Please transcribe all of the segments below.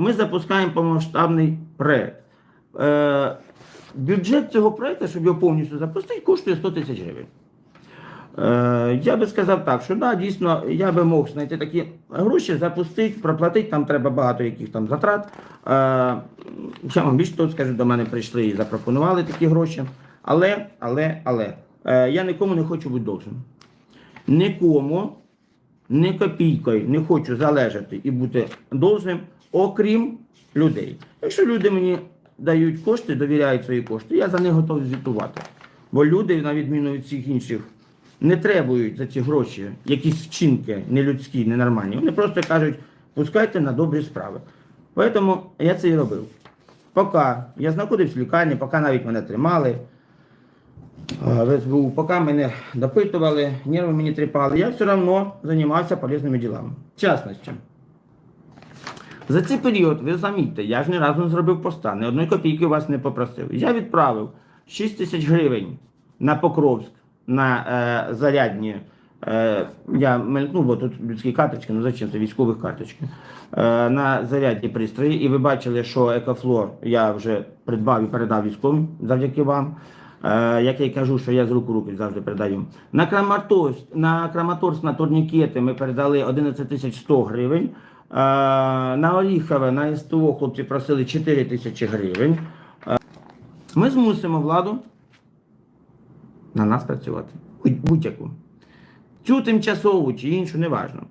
ми запускаємо повномасштабний проект. Е, бюджет цього проекту, щоб його повністю запустити, коштує 100 тисяч гривень. Е, я би сказав так, що да, дійсно я би мог знайти такі гроші, запустити, проплатити, там треба багато яких там затрат. Е, я вам більше того скажу, до мене прийшли і запропонували такі гроші. Але, але, але, е, я нікому не хочу бути должним. Нікому, ні копійкою не хочу залежати і бути должним, окрім людей. Якщо люди мені дають кошти, довіряють свої кошти, я за них готовий звітувати. Бо люди, на відміну від всіх інших, не требують за ці гроші якісь вчинки нелюдські, ненормальні. Вони просто кажуть, пускайте на добрі справи. Тому я це і робив. Поки я знаходився в лікарні, поки навіть мене тримали в СБУ, поки мене допитували, нерви мені тріпали, я все одно займався полезними ділами. В частності. За цей період, ви замітьте, я ж ні разу зробив поста, ні одної копійки вас не попросив. Я відправив 6 тисяч гривень на Покровськ на е, зарядні. Е, я мелькнув, бо тут людські карточки, ну зачем це військових карточки. Е, на зарядні пристрої. І ви бачили, що Екофлор я вже придбав і передав військовим завдяки вам. Е, як я й кажу, що я з рук у руки завжди передаю. На Краматорськ, на Краматорськ на турнікети ми передали 11 тисяч 100 гривень. Е, на Оріхове, на СТО хлопці просили 4 тисячі гривень. Е, Ми змусимо владу на нас працювати. Будь- Будь-яку. Цю тимчасову чи іншу, неважно.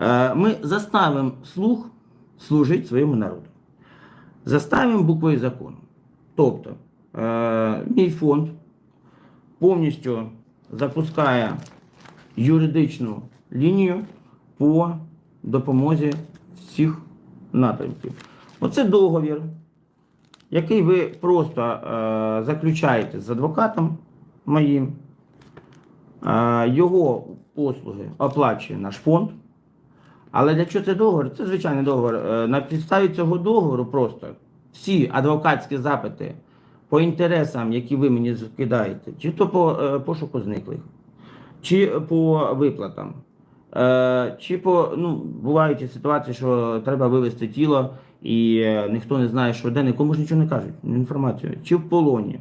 Е, Ми заставимо слух служити своєму народу. Заставимо буквою закону. Тобто, мій фонд повністю запускає юридичну лінію по допомозі всіх напрямків. Оце договір, який ви просто е, заключаєте з адвокатом моїм. Е, його послуги оплачує наш фонд. Але для чого це договор? Це звичайний договор. Е, На підставі цього договору просто всі адвокатські запити по інтересам, які ви мені скидаєте, чи то по е, пошуку зниклих, чи по виплатам, чи по ну, бувають ситуації, що треба вивезти тіло, і е, ніхто не знає, що де, нікому ж нічого не кажуть, інформацію, чи в полоні.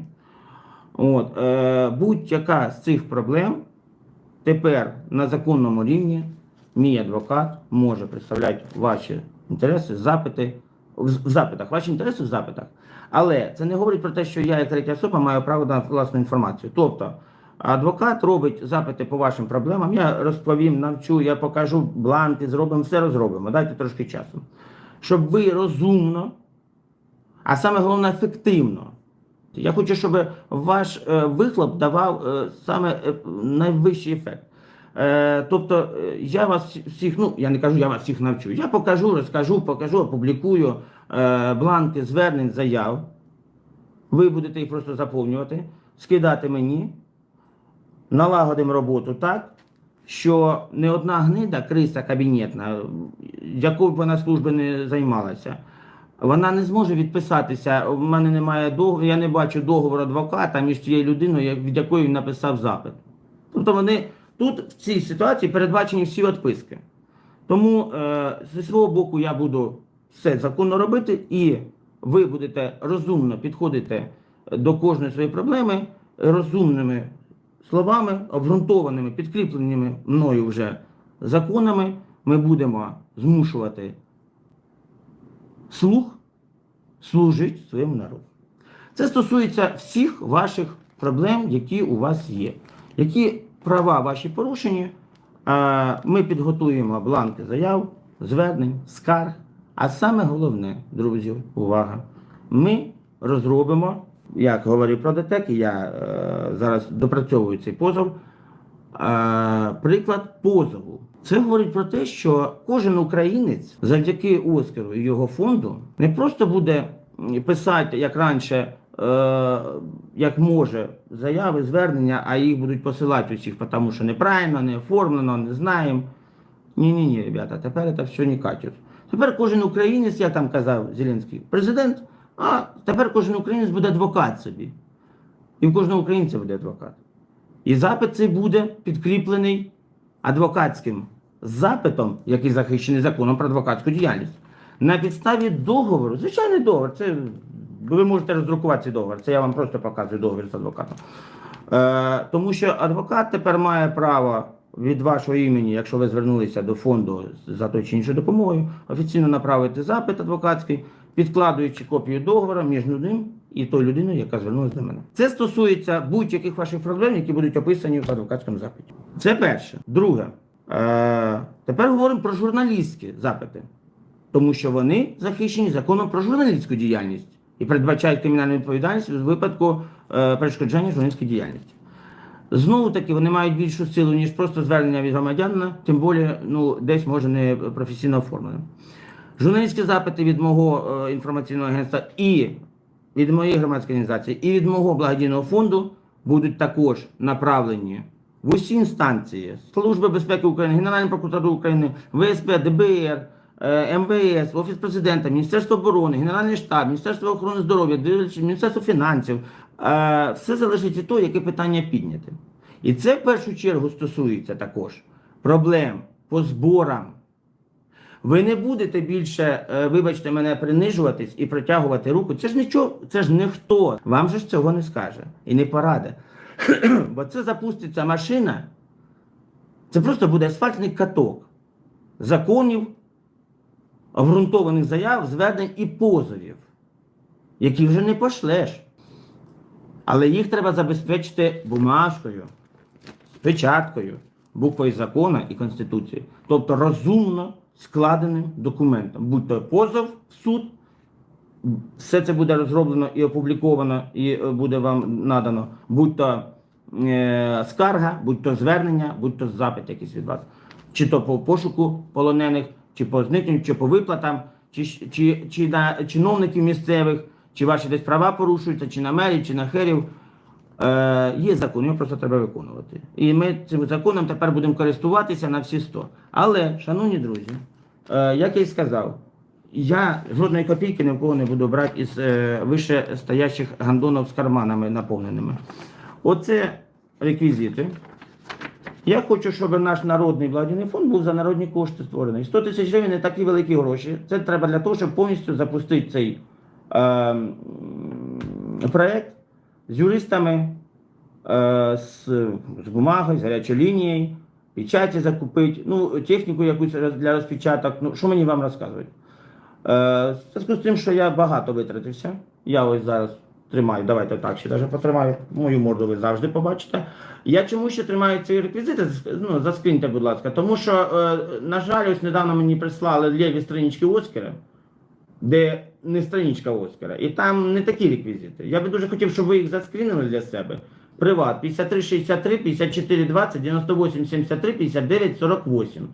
От, е, будь-яка з цих проблем тепер на законному рівні мій адвокат може представляти ваші інтереси, запити в запитах, ваші інтереси в запитах. Але це не говорить про те, що я, як третя особа, маю право на власну інформацію. Тобто, адвокат робить запити по вашим проблемам, я розповім, навчу, я покажу бланки, зробимо, все розробимо. Дайте трошки часу. Щоб ви розумно, а саме головне ефективно. Я хочу, щоб ваш е, вихлоп давав е, саме е, найвищий ефект. Тобто я вас всіх, ну я не кажу, я вас всіх навчу. Я покажу, розкажу, покажу, опублікую бланки звернень, заяв. Ви будете їх просто заповнювати, скидати мені, налагодимо роботу так, що не одна гнида, криса кабінетна, якою б вона служби не займалася, вона не зможе відписатися. У мене немає договору, я не бачу договору адвоката між цією людиною, від якої він написав запит. Тобто вони тут в цій ситуації передбачені всі відписки. Тому е, зі свого боку я буду все законно робити, і ви будете розумно підходити до кожної своєї проблеми розумними словами, обґрунтованими, підкріпленими мною вже законами. Ми будемо змушувати слух служить своєму народу. Це стосується всіх ваших проблем, які у вас є. Які права ваші порушені, ми підготуємо бланки заяв, звернень, скарг. А саме головне, друзі, увага, ми розробимо, як говорив про ДТЕК, я е, зараз допрацьовую цей позов. Е, приклад позову. Це говорить про те, що кожен українець завдяки Оскару і його фонду не просто буде писати, як раніше, е, як може, заяви, звернення, а їх будуть посилати усіх, тому що неправильно, не оформлено, не знаємо. Ні-ні, ні, ребята, тепер це все не катять. Тепер кожен українець, як там казав Зеленський, президент, а тепер кожен українець буде адвокат собі. І в кожного українця буде адвокат. І запит цей буде підкріплений адвокатським запитом, який захищений законом про адвокатську діяльність. на підставі договору, звичайний договор, це ви можете роздрукувати цей договор, це я вам просто показую договір з адвокатом. Е, тому що адвокат тепер має право від вашого імені, якщо ви звернулися до фонду за той чи іншою допомогою, офіційно направити запит адвокатський, підкладуючи копію договору між ним і тою людиною, яка звернулася до мене. Це стосується будь-яких ваших проблем, які будуть описані в адвокатському запиті. Це перше. Друге, е, тепер говоримо про журналістські запити, тому що вони захищені законом про журналістську діяльність і передбачають кримінальну відповідальність у випадку е, перешкоджання журналістській діяльності. Знову таки, вони мають більшу силу, ніж просто звернення від громадянина, тим більше ну, десь може не професійно оформлене. Журналістські запити від мого е, інформаційного агентства і від моєї громадської організації, і від мого благодійного фонду будуть також направлені в усі інстанції Служби безпеки України, Генеральна прокуратура України, ВСП, ДБР, е, МВС, Офіс президента, Міністерство оборони, Генеральний штаб, Міністерство охорони здоров'я, Міністерство фінансів. Е, Все залежить від того, яке питання підняти. І це в першу чергу стосується також проблем по зборам. Ви не будете більше, е, вибачте мене, принижуватись і протягувати руку. Це ж нічого, це ж ніхто. Вам же ж цього не скаже і не пораде. Бо це запуститься машина, це просто буде асфальтний каток законів, обґрунтованих заяв, звернень і позовів, які вже не пошлеш. Але їх треба забезпечити бумажкою, печаткою, буквою закону і Конституції. Тобто розумно складеним документом. Будь то позов в суд, все це буде розроблено і опубліковано, і е, буде вам надано, будь то е, скарга, будь то звернення, будь то запит якийсь від вас. Чи то по пошуку полонених, чи по зникненню, чи по виплатам, чи, чи, чи на чиновників місцевих, чи ваші десь права порушуються, чи на мерів, чи на херів. Е, є закон, його просто треба виконувати. І ми цим законом тепер будемо користуватися на всі 100. Але, шановні друзі, е, як я й сказав, я жодної копійки ні в кого не буду брати із е, вище стоящих гандонів з карманами наповненими. Оце реквізити. Я хочу, щоб наш народний благодійний фонд був за народні кошти створений. 100 тисяч гривень не такі великі гроші. Це треба для того, щоб повністю запустити цей е, м, проект з юристами, е, з, з бумагою, з гарячою лінією, печаті закупити, ну, техніку якусь для розпечаток. Ну, що мені вам розказувати? Е, зв'язку з тим, що я багато витратився, я ось зараз тримаю, давайте так ще навіть потримаю. Мою морду ви завжди побачите. Я чому ще тримаю ці реквізити? Ну, заскріньте, будь ласка. Тому що, е, на жаль, ось недавно мені прислали ліві странички Оскара, де не страничка Оскара, і там не такі реквізити. Я би дуже хотів, щоб ви їх заскрінили для себе. Приват 5363 5420 98 73 59 48.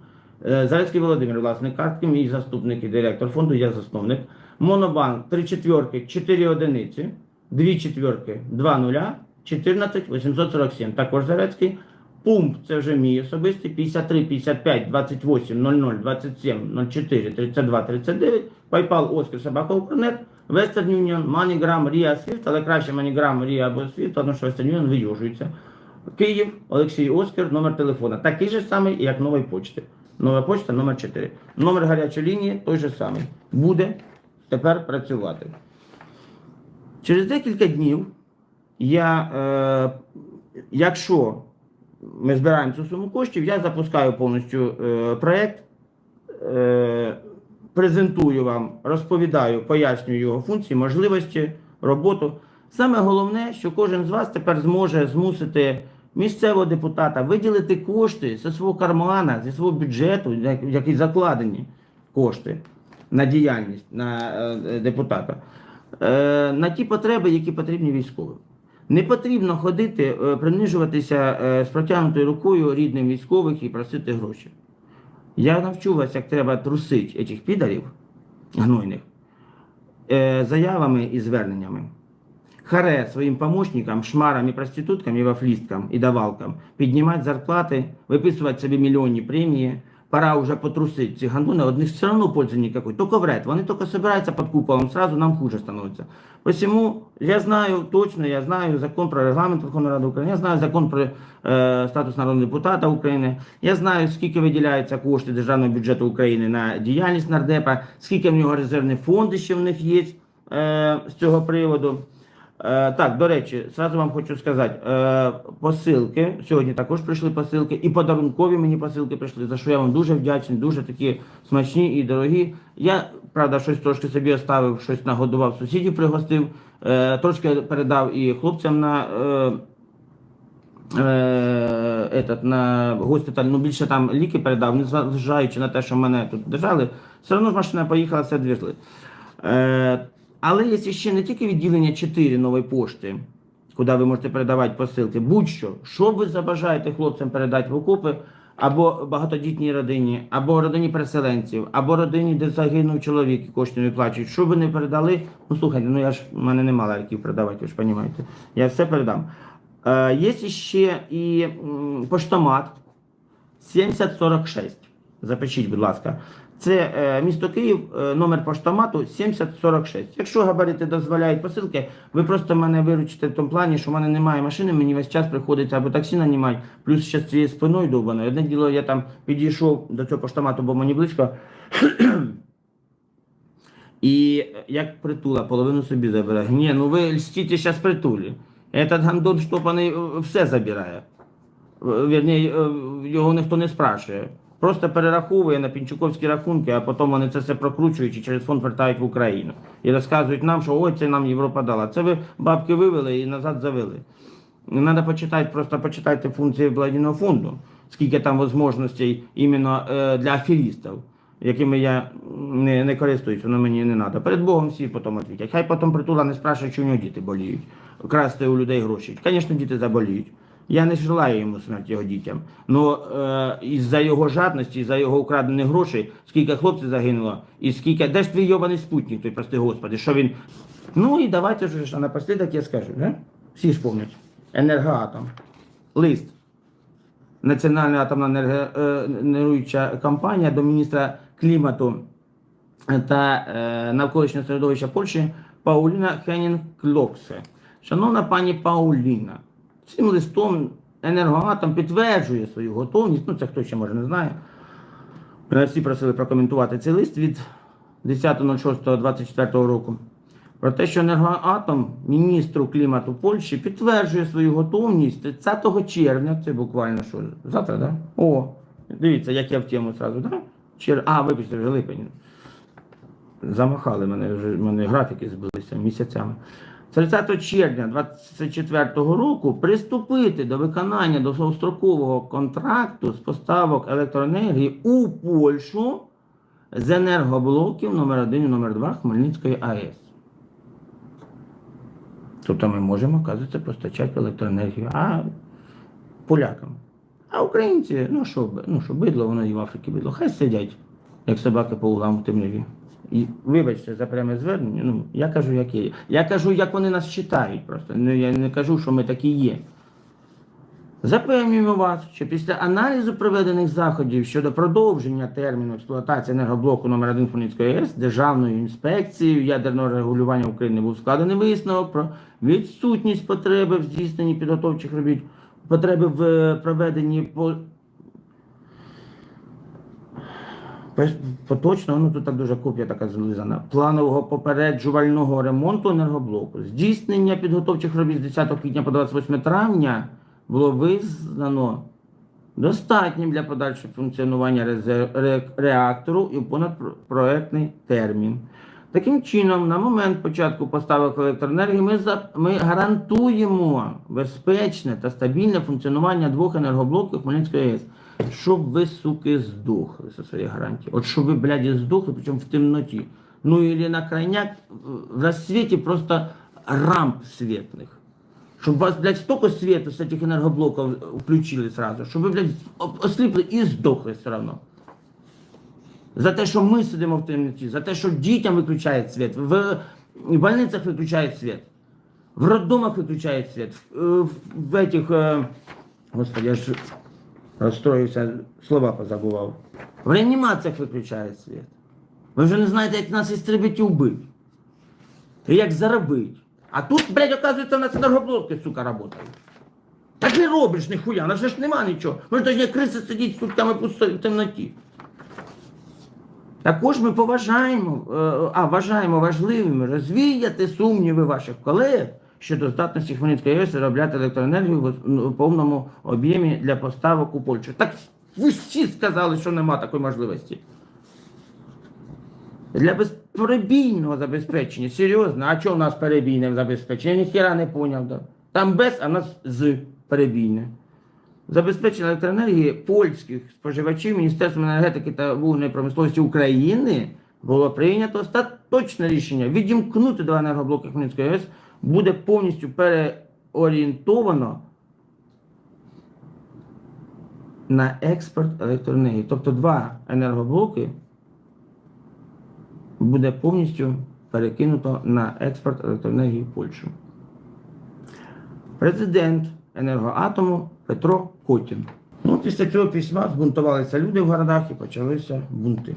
Е, Зарецький Володимир, власник картки, мій заступник і директор фонду, я засновник. Монобанк 3 четверки, 4 одиниці, 2 четверки, 2 нуля, 14 847. Також Зарецький. Пумп, це вже мій особистий, 53 55 28 00 27 04 32 39, PayPal, Оскар, Собака, Укрнет, Western Union, MoneyGram, RIA, Swift, але краще MoneyGram, RIA або Swift, тому що Western Union вийожується. Київ, Олексій Оскар, номер телефона. Такий же самий, як нової почти. Нова почта номер 4. Номер гарячої лінії той же самий. Буде тепер працювати. Через декілька днів я, е, якщо ми збираємо цю суму коштів, я запускаю повністю е, проєкт, е, презентую вам, розповідаю, пояснюю його функції, можливості, роботу. Саме головне, що кожен з вас тепер зможе змусити місцевого депутата виділити кошти зі свого кармана, зі свого бюджету, як- які закладені кошти на діяльність на е, депутата, е, на ті потреби, які потрібні військовим. Не потрібно ходити, е, принижуватися е, з протягнутою рукою рідним військових і просити гроші. Я навчу вас, як треба трусити цих підарів гнойних е, заявами і зверненнями. Харе своїм помощникам, шмарам і проституткам, і вафлісткам, і давалкам піднімати зарплати, виписувати собі мільйонні премії, пора уже потрусить ці гандони, от них все равно пользы никакой, только вред. Вони только собираются под куполом, сразу нам хуже становится. Посему я знаю точно, я знаю закон про регламент Верховної Ради України, я знаю закон про е, статус народного депутата України, я знаю, скільки виділяється кошти державного бюджету України на діяльність нардепа, скільки в нього резервні фонди ще в них є е, з цього приводу. Е, так, до речі, зразу вам хочу сказати, е, посилки. Сьогодні також прийшли посилки, і подарункові мені посилки прийшли, за що я вам дуже вдячний, дуже такі смачні і дорогі. Я, правда, щось трошки собі оставив, щось нагодував сусідів, пригостив, е, трошки передав і хлопцям на. Этот, на госпіталь, ну більше там ліки передав, незважаючи на те, що мене тут держали, все одно машина поїхала, все движли. Але є ще не тільки відділення 4 нової пошти, куди ви можете передавати посилки, будь-що, що ви забажаєте хлопцям передати в окопи, або багатодітній родині, або родині переселенців, або родині, де загинув чоловік і кошти не виплачують. Що ви не передали? Ну слухайте, ну я ж в мене нема ларьків передавати, ви ж розумієте. Я все передам. Е, є ще і поштомат 7046. Запишіть, будь ласка. Це е, місто Київ, е, номер поштомату 7046. Якщо габарити дозволяють посилки, ви просто мене виручите в тому плані, що в мене немає машини, мені весь час приходиться або таксі нанімати, плюс ще з цією спиною довбаною. Одне діло, я там підійшов до цього поштомату, бо мені близько. І як притула, половину собі забирає. Ні, ну ви льстите зараз притулі. Этот гандон штопаний е, все забирає. Вірні, його ніхто не спрашує. Просто перераховує на пінчуковські рахунки, а потім вони це все прокручують і через фонд вертають в Україну. І розказують нам, що ой, це нам Європа дала. Це ви бабки вивели і назад завели. Треба почитати, просто почитайте функції благодійного фонду, скільки там можливостей іменно е, для аферістів, якими я не, не користуюсь, воно мені не треба. Перед Богом всі потім відповідять. Хай потім притула не спрашує, чи діти боліють. Красти у людей гроші. Звісно, діти заболіють. Я не желаю йому смерті його дітям. Но е, із-за його жадності, із-за його украдених грошей, скільки хлопців загинуло, і скільки. Де ж твій йобаний спутник, той прости господи, що він. Ну і давайте ж напослідок я скажу, да? всі ж пам'ятають. Енергоатом. Лист. Національна атомна енергоруюча компанія до міністра клімату та е, навколишнього середовища Польщі Пауліна Хенінг Клоксе. Шановна пані Пауліна, цим листом енергоатом підтверджує свою готовність. Ну, це хто ще може не знає. Всі просили прокоментувати цей лист від 10.06.24 року. Про те, що енергоатом міністру клімату Польщі підтверджує свою готовність 30 червня, це буквально що, завтра, да? О, дивіться, як я в тему зразу, да? Чер... А, вибачте, вже липень. Замахали мене, вже мене графіки збилися місяцями. 30 червня 2024 року приступити до виконання довгострокового контракту з поставок електроенергії у Польщу з енергоблоків номер 1 і номер 2 Хмельницької АЕС. Тобто ми можемо, оказується, постачати електроенергію а полякам. А українці, ну що, ну що, бидло, воно і в Африці бидло, хай сидять, як собаки по углам в темряві. І вибачте за пряме звернення. Ну, я кажу, як є. Я кажу, як вони нас читають просто. Ну, я не кажу, що ми такі є. Запевнюємо вас, що після аналізу проведених заходів щодо продовження терміну експлуатації енергоблоку номер 1 Хмельницької АЕС Державною інспекцією ядерного регулювання України був складений висновок про відсутність потреби в здійсненні підготовчих робіт, потреби в е, проведенні по Пеш- Поточно, ну тут так дуже копія така злизана. Планового попереджувального ремонту енергоблоку. Здійснення підготовчих робіт з 10 квітня по 28 травня було визнано достатнім для подальшого функціонування реактору і понадпроектний термін. Таким чином, на момент початку поставок електроенергії ми, за, ми гарантуємо безпечне та стабільне функціонування двох енергоблоків Хмельницької АЕС Щоб ви, суки, здохли зі своєї гарантії. От щоб ви, бляді, здохли, причому в темноті. Ну или на крайняк в рассвете просто рамп светных. Чтобы вас, блядь, столько света с этих энергоблоков включили сразу, щоб ви, блядь, оп- осліпли і здохли все равно. За те, що ми сидимо в темноті, за те, що дітям виключають світ, в, в больницях виключають світ, в роддомах виключають світ, в, в, в этих, е, господи, я ж Розстроївся, слова позабував. В реанімаціях виключають світ. Ви вже не знаєте, як нас істребить і вбить. І як заробити. А тут, блядь, оказується, у нас енергоблоки, сука, работають. Так не робиш ніхуя, на ж нема нічого. Може, точні криси сидіть сутками пусто в темноті. Також ми поважаємо, е, а вважаємо важливим розвіяти сумніви ваших колег щодо здатності Хмельницької АЕС виробляти електроенергію в ну, повному об'ємі для поставок у Польщу. Так ви всі сказали, що нема такої можливості. Для безперебійного забезпечення, серйозно, а що у нас перебійне забезпечення? Я ніхіра не поняв. Да? Там без, а нас з перебійне. Забезпечення електроенергії польських споживачів Міністерством енергетики та вугільної промисловості України було прийнято остаточне рішення відімкнути два енергоблоки Хмельницької АЕС буде повністю переорієнтовано на експорт електроенергії. Тобто два енергоблоки буде повністю перекинуто на експорт електроенергії в Польщу. Президент енергоатому Петро Котін. Ну, після цього письма збунтувалися люди в городах і почалися бунти.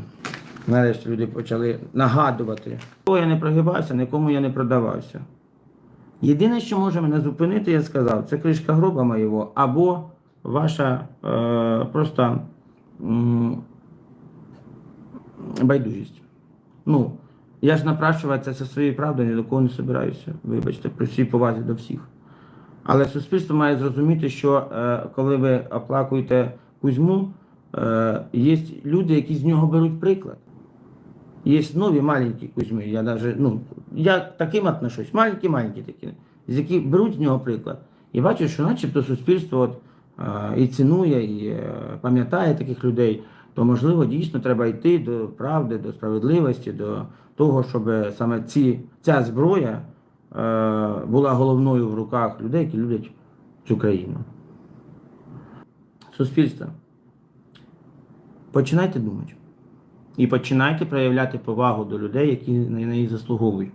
Нарешті люди почали нагадувати, що я не прогибався, нікому я не продавався. Єдине, що може мене зупинити, я сказав, це кришка гроба моєго або ваша е, просто м, байдужість. Ну, я ж напрашуватися зі своєю правдою ні до кого не собираюся. Вибачте, при всій повазі до всіх. Але суспільство має зрозуміти, що е, коли ви оплакуєте Кузьму, е, є люди, які з нього беруть приклад. Є нові маленькі Кузьми. Я даже, ну, я таким отношусь, маленькі-маленькі такі, з які беруть з нього приклад. І бачать, що начебто суспільство от, е, і цінує, і е, пам'ятає таких людей, то можливо дійсно треба йти до правди, до справедливості, до того, щоб саме ці, ця зброя е, була головною в руках людей, які люблять цю країну. Суспільство. Починайте думати. І починайте проявляти повагу до людей, які на неї заслуговують.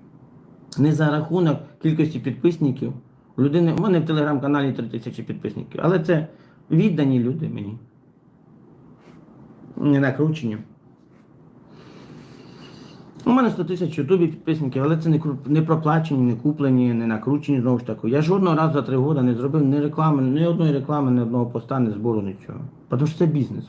Не за рахунок кількості підписників. У людини, у мене в телеграм-каналі 3 тисячі підписників, але це віддані люди мені. Не накручені. У мене 100 тисяч Ютубі підписників, але це не, не проплачені, не куплені, не накручені знову ж таки. Я жодного разу за три роки не зробив ні реклами, ні одної реклами, ні одного поста, ні збору, нічого. Тому що це бізнес.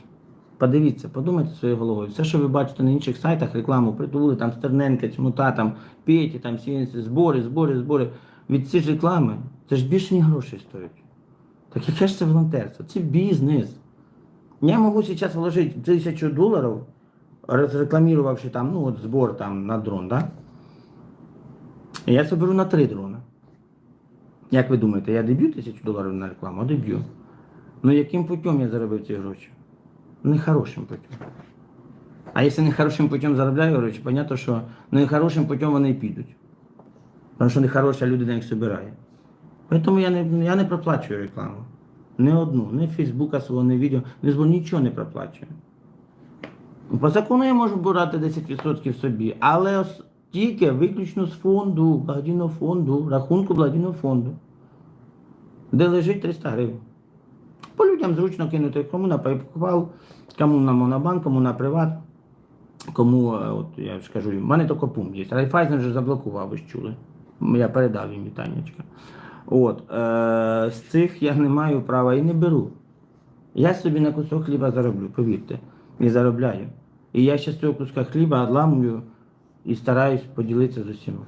Подивіться, подумайте своєю головою. Все, що ви бачите на інших сайтах, рекламу притули, там Стерненка, Чмута, там Петі, там всі інші збори, збори, збори. Від цієї реклами це ж більше, ніж грошей стоїть. Так яке ж це волонтерство? Це бізнес. Я можу сейчас вложить тысячу долларов, разрекламировавши там, ну вот сбор там на дрон, да? Я соберу на три дрона. Як ви думаєте, я деб'ю тисячу доларів на рекламу? А деб'ю. Ну яким путем я заробив ці гроші? Нехорошим путем. А якщо нехорошим путем заробляю гроші, понятно, що нехорошим путем вони і підуть. Тому що нехороша люди на них собирає. Тому я не, я не проплачую рекламу. Не одну, не Фейсбука свого, не відео, не збор, нічого не проплачую. По закону я можу брати 10% собі, але тільки виключно з фонду, благодійного фонду, рахунку благодійного фонду, де лежить 300 гривень. По людям зручно кинути, кому на PayPal, кому на Монобанк, кому на Приват, кому, е, от я ж кажу, в мене тільки пункт є. Райфайзен вже заблокував, ви ж чули. Я передав їм вітаннячка. От, е, з цих я не маю права і не беру. Я собі на кусок хліба зароблю, повірте. І заробляю. І я ще з цього куска хліба відламую і стараюсь поділитися з усіма.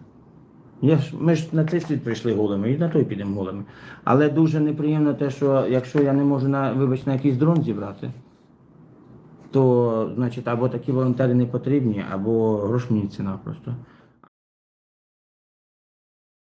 Я ж, ми ж на цей світ прийшли голими, і на той підемо голими. Але дуже неприємно те, що якщо я не можу на, вибач, на якийсь дрон зібрати, то значить або такі волонтери не потрібні, або грош мені ціна просто.